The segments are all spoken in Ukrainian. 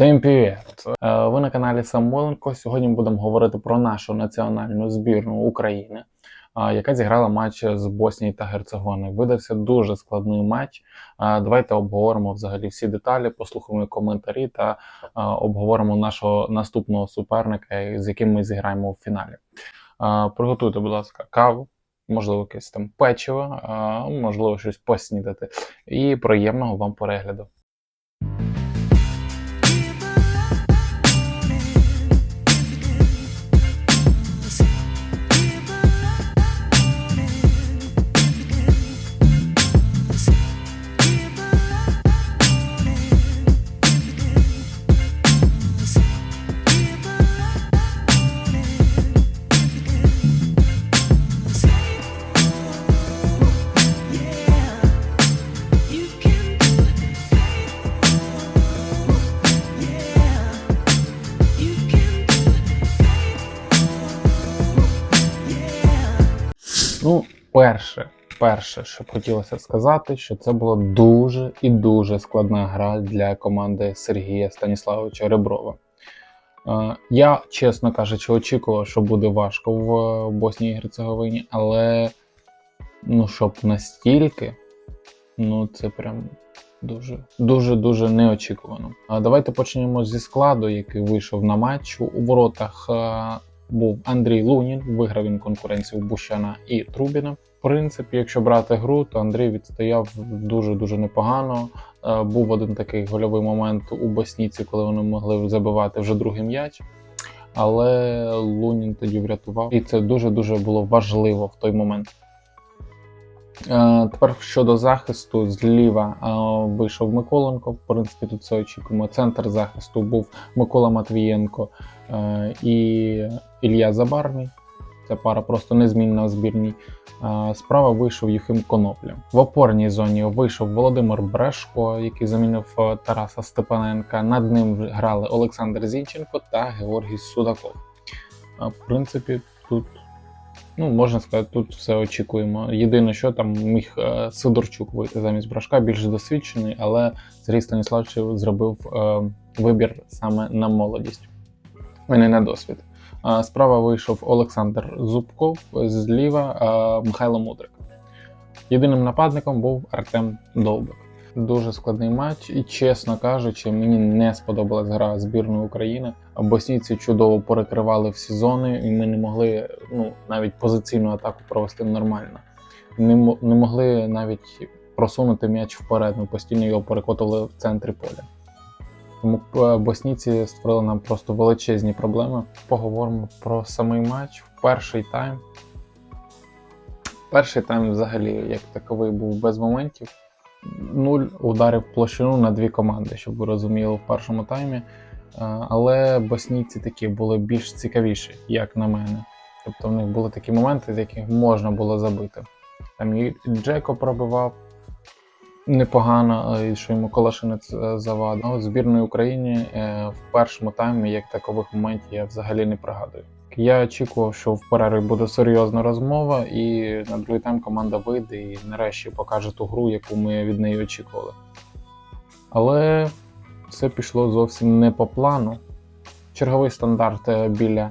Всім привіт! Е, Ви на каналі Самойленко. Сьогодні будемо говорити про нашу національну збірну України, яка зіграла матч з Боснією та Герцеговиною. Видався дуже складний матч. Давайте обговоримо взагалі всі деталі, послухаємо коментарі та обговоримо нашого наступного суперника, з яким ми зіграємо в фіналі. Приготуйте, будь ласка, каву. Можливо, якесь там печиво, можливо, щось поснідати. І приємного вам перегляду. Ну, перше, перше, що б хотілося сказати, що це була дуже і дуже складна гра для команди Сергія Станіславовича Реброва. Е, Я, чесно кажучи, очікував, що буде важко в Боснії і Герцеговині, але ну, щоб настільки, ну це прям дуже дуже дуже неочікувано. Давайте почнемо зі складу, який вийшов на матч. У воротах е, був Андрій Лунін, виграв він конкуренцію Бущана і Трубіна. В принципі, якщо брати гру, то Андрій відстояв дуже дуже непогано. Е, Був один такий гольовий момент у Босніці, коли вони могли забивати вже другий м'яч. Але Лунін тоді врятував, і це дуже дуже було важливо в той момент. Е, Тепер щодо захисту, зліва е, вийшов Миколенко. В принципі, тут все очікуємо. Центр захисту був Микола Матвієнко і Ілля Забарний. Ця пара просто незмінна в збірній. Справа вийшов Юхим Конопля. В опорній зоні вийшов Володимир Брешко, який замінив е, Тараса Степаненка. Над ним грали Олександр Зінченко та Георгій Судаков. В принципі, тут Ну, можна сказати, тут все очікуємо. Єдине, що там міг е, Сидорчук вийти замість брашка, більш досвідчений, але Сергій Станіславович зробив е, вибір саме на молодість, а не на досвід. Справа вийшов Олександр Зубков, зліва Михайло Мудрик. Єдиним нападником був Артем Довбик. Дуже складний матч, і чесно кажучи, мені не сподобалась гра збірної України. Боснійці чудово перекривали всі зони, і ми не могли ну, навіть позиційну атаку провести нормально. Не, не могли навіть просунути м'яч вперед. Ми постійно його перекотували в центрі поля. Тому е, боснійці створили нам просто величезні проблеми. Поговоримо про самий матч. В перший тайм. Перший тайм взагалі як таковий був без моментів. Нуль ударів в площину на дві команди, щоб ви розуміли в першому таймі. Е, Але боснійці такі були більш цікавіші, як на мене. Тобто в них були такі моменти, з яких можна було забити. Там і Джеко пробивав непогано, е, і що йому Колашинець е, завадив. От збірної України е, в першому таймі, як такових моментів, я взагалі не пригадую. Я очікував, що в перерві буде серйозна розмова, і на другий тайм команда вийде і нарешті покаже ту гру, яку ми від неї очікували. Але все пішло зовсім не по плану. Черговий стандарт біля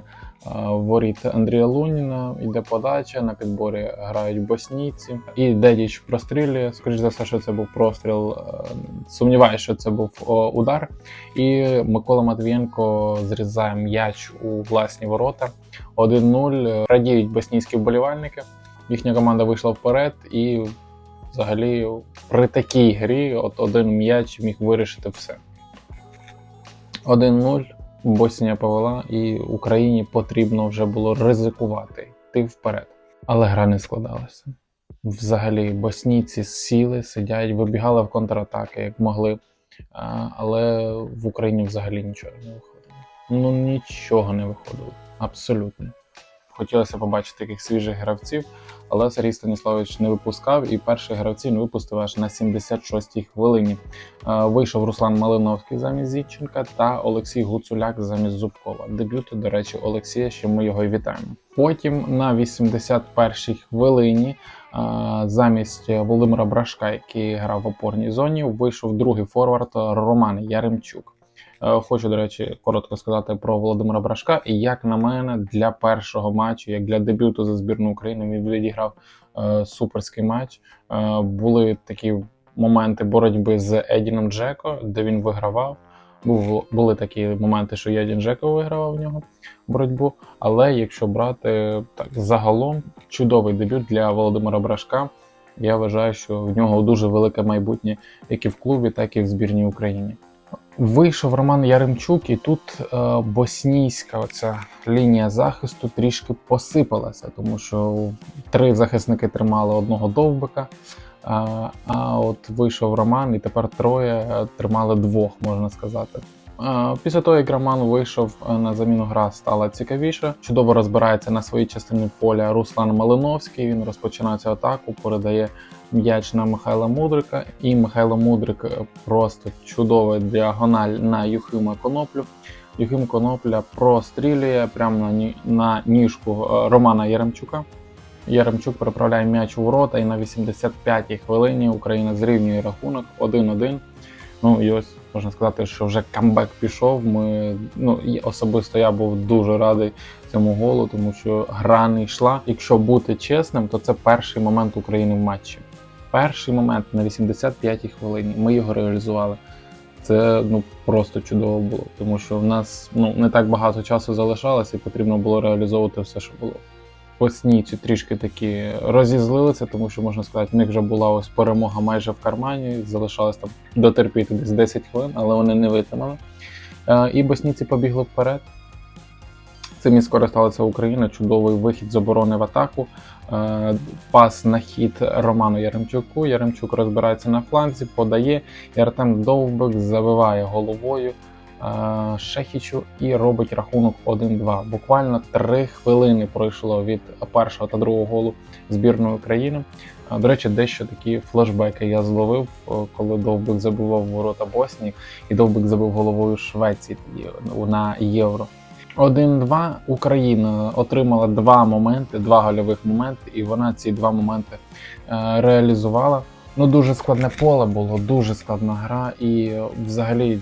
воріт Андрія Луніна, йде подача, на підборі грають боснійці. І Дедіч прострілює. Скоріше за все, що це був простріл. е, Сумніваюся, що це був удар. І Микола Матвієнко зрізає м'яч у власні ворота. 1-0. Радіють боснійські вболівальники. Їхня команда вийшла вперед, і взагалі при такій грі от один м'яч міг вирішити все. 1-0. Боснія повела, і Україні потрібно вже було ризикувати, йти вперед. Але гра не складалася. Взагалі, боснійці сіли, сидять, вибігали в контратаки, як могли. Але в Україні взагалі нічого не виходило. Ну нічого не виходило. Абсолютно. Хотілося побачити таких свіжих гравців, але Сергій Станіславович не випускав, і перших гравців не випустив аж на 76-й хвилині. Е, Вийшов Руслан Малиновський замість Зінченка та Олексій Гуцуляк замість Зубкова. Дебют, до речі, Олексія, що ми його і вітаємо. Потім на 81-й хвилині е, замість Володимира Брашка, який грав в опорній зоні, вийшов другий форвард Роман Яремчук. Е, Хочу, до речі, коротко сказати про Володимира Брашка. І як на мене, для першого матчу, як для дебюту за збірну України, він відіграв е, суперський матч. Е, були такі моменти боротьби з Едіном Джеко, де він вигравав. Був, були такі моменти, що Єдін Джеко вигравав в нього боротьбу. Але якщо брати так загалом, чудовий дебют для Володимира Брашка. Я вважаю, що в нього дуже велике майбутнє як і в клубі, так і в збірній Україні. Вийшов Роман Яремчук, і тут е, боснійська оця лінія захисту трішки посипалася, тому що три захисники тримали одного довбика. А, а от вийшов Роман, і тепер троє е, тримали двох, можна сказати. Після того, як Роман вийшов е, на заміну, гра стала цікавіше. Чудово розбирається на своїй частині поля Руслан Малиновський. Він розпочинає цю атаку, передає м'яч на Михайла Мудрика, і Михайло Мудрик е, просто чудова діагональ на Юхима Коноплю. Юхим Конопля прострілює прямо на, ні- на ніжку е, Романа Яремчука. Яремчук переправляє м'яч у ворота, і на 85-й хвилині Україна зрівнює рахунок 1-1. Ну і ось можна сказати, що вже камбек пішов. Ми ну і особисто я був дуже радий цьому голу, тому що гра не йшла. Якщо бути чесним, то це перший момент України в матчі. Перший момент на 85-й хвилині. Ми його реалізували. Це ну просто чудово було, тому що в нас ну не так багато часу залишалося, і потрібно було реалізовувати все, що було. Боснійці трішки такі розізлилися, тому що можна сказати, в них вже була ось перемога майже в кармані. Залишалось там дотерпіти десь 10 хвилин, але вони не витримали. Е, І боснійці побігли вперед. Цим і скористалася Україна. Чудовий вихід з оборони в атаку. Е, Пас на хід Роману Яремчуку. Яремчук розбирається на фланзі, подає, і Артем Довбик забиває головою е, Шехічу і робить рахунок 1-2. Буквально 3 хвилини пройшло від першого та другого голу збірної України. Е, До речі, дещо такі флешбеки я зловив, коли Довбик забивав ворота Боснії, і Довбик забив головою Швеції на євро. 1-2 Україна отримала два моменти, два гольових моменти, і вона ці два моменти е, реалізувала. Ну, дуже складне поле було, дуже складна гра, і взагалі,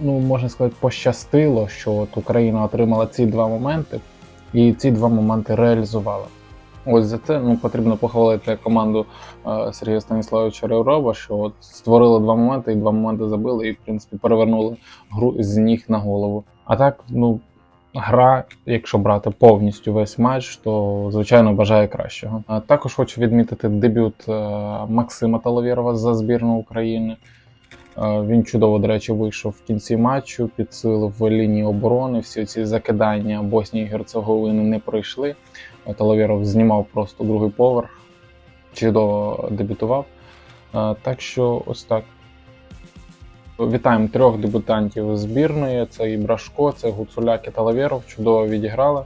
ну, можна сказати, пощастило, що от Україна отримала ці два моменти, і ці два моменти реалізувала. Ось за це ну, потрібно похвалити команду е, Сергія Станіславовича Реброва, що от створили два моменти, і два моменти забили, і в принципі перевернули гру з ніг на голову. А так, ну, гра, якщо брати повністю весь матч, то звичайно бажає кращого. А також хочу відмітити дебют е, Максима Таловєрова за збірну України. Е, Він чудово, до речі, вийшов в кінці матчу, підсилив лінії оборони. Всі ці закидання Боснії і Герцеговини не пройшли. Е, знімав просто другий поверх, чудово дебютував. Е, Так що ось так. Вітаємо трьох дебютантів збірної: це і Брашко, це Гуцуляк і Талавєров. Чудово відіграли. Е,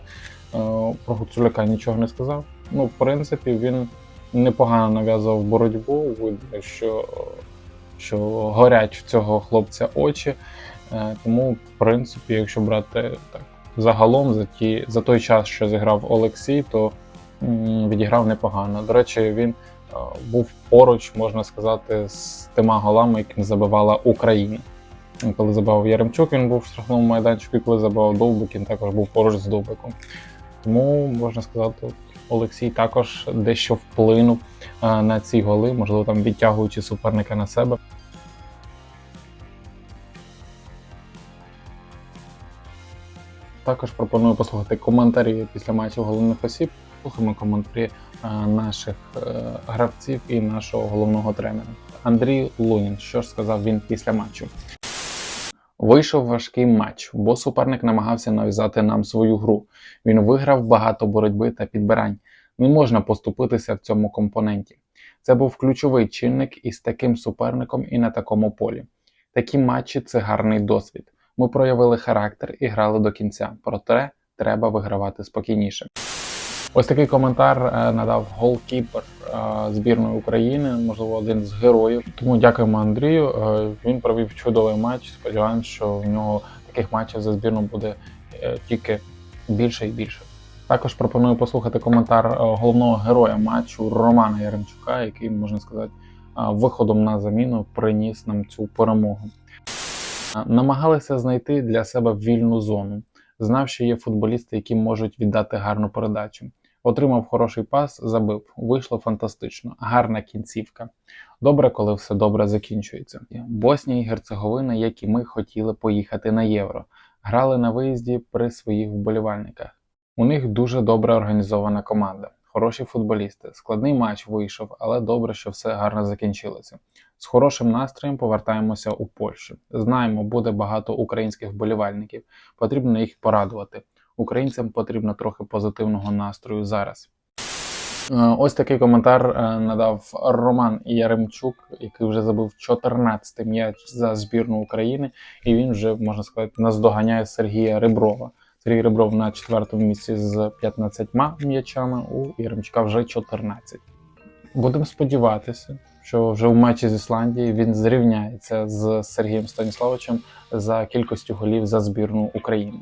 Про Гуцуляка нічого не сказав. Ну, в принципі, він непогано нав'язував боротьбу. Видно, що, що горять в цього хлопця очі. Е, Тому, в принципі, якщо брати так загалом за ті за той час, що зіграв Олексій, то відіграв непогано. До речі, він е, був поруч, можна сказати, з тима голами, яким забивала Україна. Коли забивав Яремчук, він був в штрафному майданчику, і коли забивав Довбик, він також був поруч з Довбиком. Тому можна сказати, Олексій також дещо вплинув е, на ці голи, можливо, там відтягуючи суперника на себе. Також пропоную послухати коментарі після матчів головних осіб. Слухаємо коментарі е, наших е, гравців і нашого головного тренера. Андрій Лунін. Що ж сказав він після матчу? Вийшов важкий матч, бо суперник намагався нав'язати нам свою гру. Він виграв багато боротьби та підбирань. Не можна поступитися в цьому компоненті. Це був ключовий чинник із таким суперником і на такому полі. Такі матчі це гарний досвід. Ми проявили характер і грали до кінця. Проте треба вигравати спокійніше. Ось такий коментар е, надав голкіпер е, збірної України, можливо, один з героїв. Тому дякуємо Андрію. Е, Він провів чудовий матч. Сподіваємось, що в нього таких матчів за збірну буде тільки більше і більше. Також пропоную послухати коментар головного героя матчу Романа Яремчука, який можна сказати виходом на заміну приніс нам цю перемогу. Намагалися знайти для себе вільну зону. Знав, що є футболісти, які можуть віддати гарну передачу. Отримав хороший пас, забив. Вийшло фантастично. Гарна кінцівка. Добре, коли все добре закінчується. Боснія і Герцеговина, як і ми, хотіли поїхати на євро. Грали на виїзді при своїх вболівальниках. У них дуже добре організована команда, хороші футболісти. Складний матч вийшов, але добре, що все гарно закінчилося. З хорошим настроєм повертаємося у Польщу. Знаємо, буде багато українських вболівальників. Потрібно їх порадувати. Українцям потрібно трохи позитивного настрою зараз. Е, Ось такий коментар е, надав Роман Яремчук, який вже забив 14-й м'яч за збірну України, і він вже можна сказати наздоганяє Сергія Реброва. Сергій Ребров на четвертому місці з 15 м'ячами, у Яремчука вже 14. Будемо сподіватися, що вже в матчі з Ісландією він зрівняється з Сергієм Станіславовичем за кількістю голів за збірну України.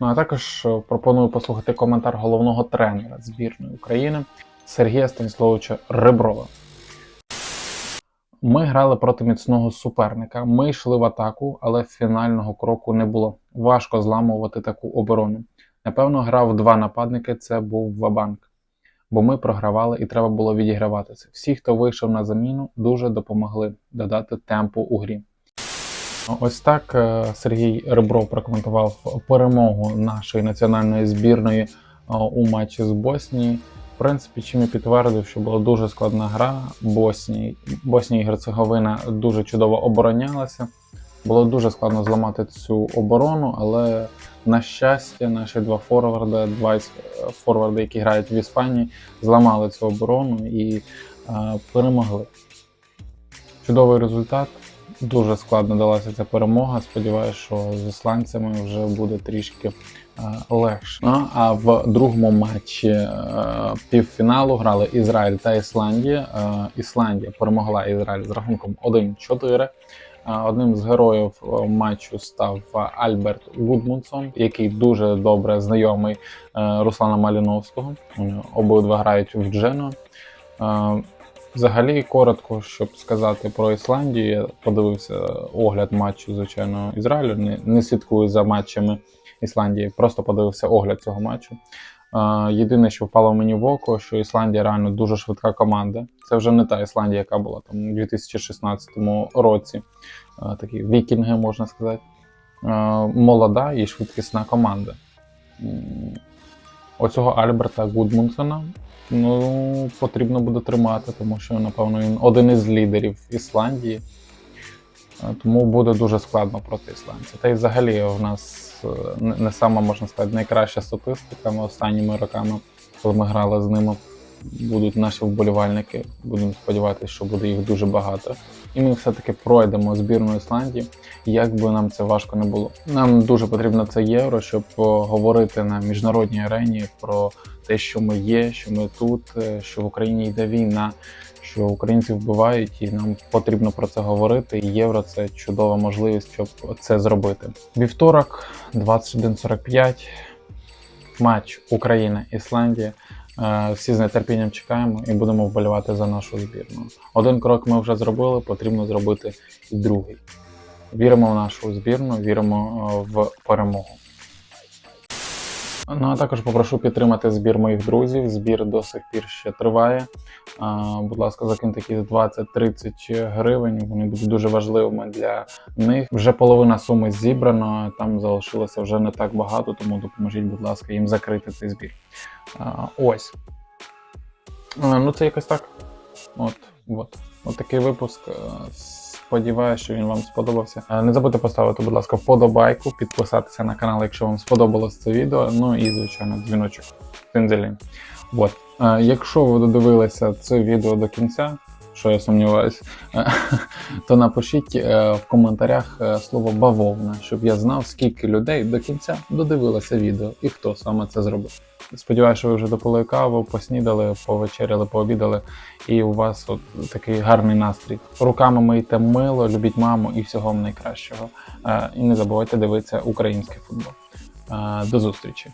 Ну а також е, пропоную послухати коментар головного тренера збірної України Сергія Станіславовича Реброва. Ми грали проти міцного суперника. Ми йшли в атаку, але фінального кроку не було. Важко зламувати таку оборону. Напевно, грав два нападники. Це був Вабанк, бо ми програвали і треба було відіграватися. Всі, хто вийшов на заміну, дуже допомогли додати темпу у грі. Ось так е, Сергій Ребров прокоментував перемогу нашої національної збірної е, у матчі з Боснії. В принципі, чим і підтвердив, що була дуже складна гра. Боснії, Боснія і Герцеговина дуже чудово оборонялася. Було дуже складно зламати цю оборону, але на щастя, наші два форварди, два е, форварди, які грають в Іспанії, зламали цю оборону і е, перемогли. Чудовий результат. Дуже складно далася ця перемога. Сподіваюся, що з ісландцями вже буде трішки е, легше. Ну, а в другому матчі півфіналу грали Ізраїль та Ісландія. Ісландія перемогла Ізраїль з рахунком 1-4. Одним з героїв е, матчу став е, Альберт Гудмунсон, який дуже добре знайомий е, Руслана Маліновського. Обидва грають в Джено. Взагалі, коротко, щоб сказати про Ісландію, я подивився огляд матчу, звичайно, Ізраїлю. Не, не слідкую за матчами Ісландії, просто подивився огляд цього матчу. Єдине, що впало мені в око, що Ісландія реально дуже швидка команда. Це вже не та Ісландія, яка була там у 2016 році. Такі вікінги, можна сказати. Молода і швидкісна команда. Оцього Альберта Гудмунсона ну, потрібно буде тримати, тому що, напевно, він один із лідерів Ісландії. Тому буде дуже складно проти ісландців. Та й взагалі в нас не сама, можна сказати, найкраща статистика останніми роками, коли ми грали з ними. Будуть наші вболівальники. Будемо сподіватися, що буде їх дуже багато. І ми все-таки пройдемо збірну Ісландії, як би нам це важко не було. Нам дуже потрібно це євро, щоб говорити на міжнародній арені про те, що ми є, що ми тут, е, що в Україні йде війна, що українців вбивають, і нам потрібно про це говорити. І євро це чудова можливість, щоб це зробити. Вівторок, 21.45, матч Україна-Ісландія. Е, Всі з нетерпінням чекаємо і будемо вболівати за нашу збірну. Один крок ми вже зробили, потрібно зробити і другий. Віримо в нашу збірну, віримо е, в перемогу. Ну а також попрошу підтримати збір моїх друзів. Збір до сих пір ще триває. А, будь ласка, закиньте якісь 20-30 гривень. Вони будуть дуже важливими для них. Вже половина суми зібрана. Там залишилося вже не так багато, тому допоможіть, будь ласка, їм закрити цей збір. А, ось. А, ну це якось так. От, от. От такий випуск. Сподіваюся, що він вам сподобався. Е, Не забудьте поставити, будь ласка, вподобайку, підписатися на канал, якщо вам сподобалось це відео. Ну і, звичайно, дзвіночок. Тинзелін. От. Е, Якщо ви додивилися це відео до кінця, що я сумніваюся, е, то напишіть е, в коментарях е, слово бавовна, щоб я знав, скільки людей до кінця додивилося відео і хто саме це зробив. Сподіваюся, що ви вже допили каву, поснідали, повечеряли, пообідали, і у вас от такий гарний настрій. Руками мийте мило, любіть маму і всього вам найкращого. Е, І не забувайте дивитися український футбол. До зустрічі!